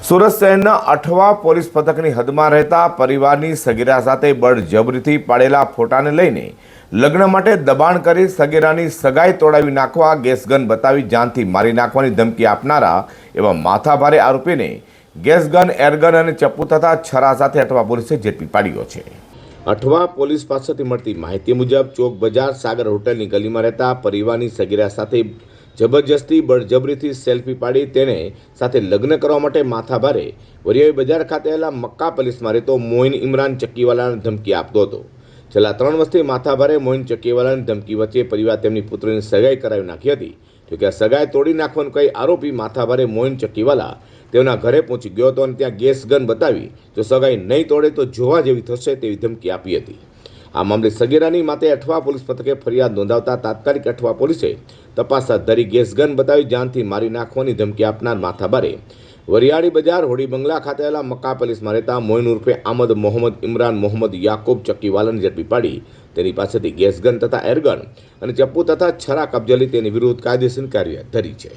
સુરત શહેરના અઠવા પોલીસ પથકની હદમાં રહેતા પરિવારની સગીરા સાથે બળજબરીથી પાડેલા ફોટાને લઈને લગ્ન માટે દબાણ કરી સગીરાની સગાઈ તોડાવી નાખવા ગેસ ગન બતાવી જાનથી મારી નાખવાની ધમકી આપનારા એવા માથાભારે આરોપીને ગેસ ગન એરગન અને ચપ્પુ તથા છરા સાથે અઠવા પોલીસે ઝડપી પાડ્યો છે. અઠવા પોલીસ પાસેથી મળતી માહિતી મુજબ ચોક બજાર સાગર હોટલની ગલીમાં રહેતા પરિવારની સગીરા સાથે જબરજસ્તી બળજબરીથી સેલ્ફી પાડી તેને સાથે લગ્ન કરવા માટે માથાભારે. વરિયાવી બજાર ખાતે આવેલા મક્કા પોલીસમાં રહેતો મોઇન ઇમરાન ચક્કીવાલાને ધમકી આપતો હતો. છેલ્લા ત્રણ વર્ષથી માથાભારે મોઇન ચક્કીવાલાની ધમકી વચ્ચે પરિવાર તેમની પુત્રની સગાઈ કરાવી નાખી હતી. જોકે આ સગાઈ તોડી નાખવાનું કહી આરોપી માથાભારે મોઇન ચક્કીવાલા તેઓના ઘરે પહોંચી ગયો હતો અને ત્યાં ગેસ ગન બતાવી, જો સગાઈ નહીં તોડે તો જોવા જેવી થશે તેવી ધમકી આપી હતી. આ મામલે સગીરાની માતે અઠવા પોલીસ મથકે ફરિયાદ નોંધાવતા તાત્કાલિક અઠવા પોલીસે તપાસ હાથ ધરી ગેસ ગન બતાવી જાનથી મારી નાખવાની ધમકી આપનાર માથાબારે વરિયાળી બજાર, હોડી બંગલા ખાતે આવેલા મક્કા પોલીસમાં રહેતા મોઇન ઉર્ફે આમદ મોહમ્મદ ઇમરાન મોહમ્મદ યાકુબ ચક્કીવાલાની ઝડપી પાડી. તેની પાસેથી ગેસ ગન તથા એરગન અને ચપ્પુ તથા છરા કબજે તેની વિરુદ્ધ કાયદેસર કાર્ય ધરી છે.